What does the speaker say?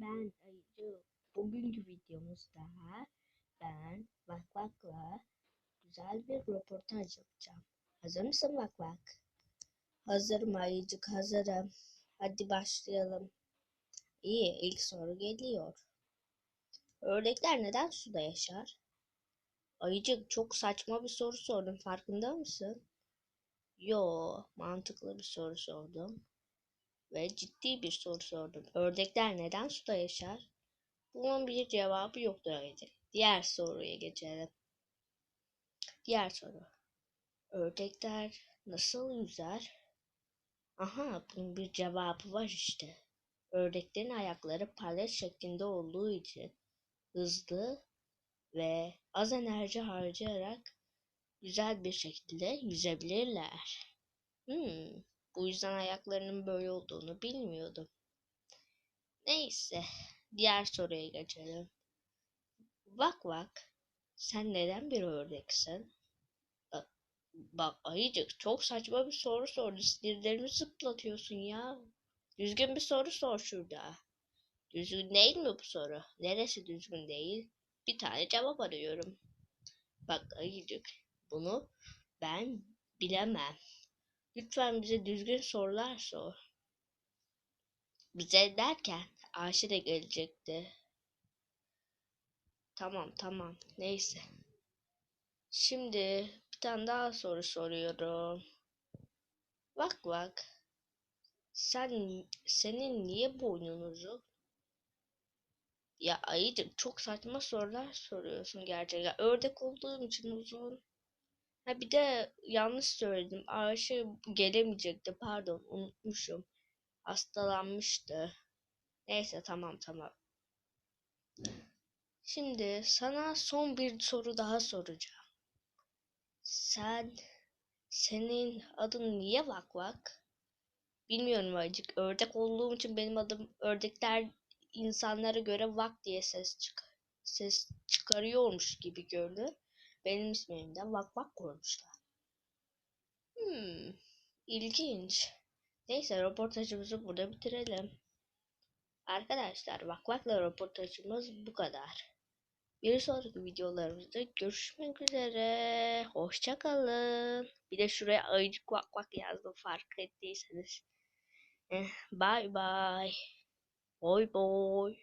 ben Ayıcı. Bugünkü videomuzda ben Vak Vak'la güzel bir röportaj yapacağım. Hazır mısın Vak Vak? Hazırım Ayıcık, hazırım. Hadi başlayalım. İyi, ilk soru geliyor. Ördekler neden suda yaşar? Ayıcık çok saçma bir soru sordun, farkında mısın? Yo, mantıklı bir soru sordum ve ciddi bir soru sordum. Ördekler neden suda yaşar? Bunun bir cevabı yoktur öylece. Diğer soruya geçelim. Diğer soru. Ördekler nasıl yüzer? Aha bunun bir cevabı var işte. Ördeklerin ayakları palet şeklinde olduğu için hızlı ve az enerji harcayarak güzel bir şekilde yüzebilirler. Hmm, bu yüzden ayaklarının böyle olduğunu bilmiyordum. Neyse, diğer soruya geçelim. Vak vak, sen neden bir ördeksin? Bak ayıcık çok saçma bir soru sordu. Sinirlerimi zıplatıyorsun ya. Düzgün bir soru sor şurada. Düzgün değil mi bu soru? Neresi düzgün değil? Bir tane cevap arıyorum. Bak ayıcık bunu ben bilemem. Lütfen bize düzgün sorular sor. Bize derken Ayşe de gelecekti. Tamam tamam neyse. Şimdi bir tane daha soru soruyorum. Bak bak. Sen senin niye boynun uzun? Ya ayıcık çok saçma sorular soruyorsun gerçekten. Ördek olduğum için uzun. Ha bir de yanlış söyledim. Ayşe gelemeyecekti. Pardon unutmuşum. Hastalanmıştı. Neyse tamam tamam. Şimdi sana son bir soru daha soracağım. Sen senin adın niye Vak Vak? Bilmiyorum acık. Ördek olduğum için benim adım ördekler insanlara göre Vak diye ses çıkar ses çıkarıyormuş gibi gördü. Benim ismimden Vak Vak koymuşlar. Hmm, ilginç. Neyse röportajımızı burada bitirelim. Arkadaşlar Vak Vak'la röportajımız bu kadar. Bir sonraki videolarımızda görüşmek üzere. Hoşçakalın. Bir de şuraya ayıcık vak vak yazdım fark ettiyseniz. Eh, bye bye. Boy boy.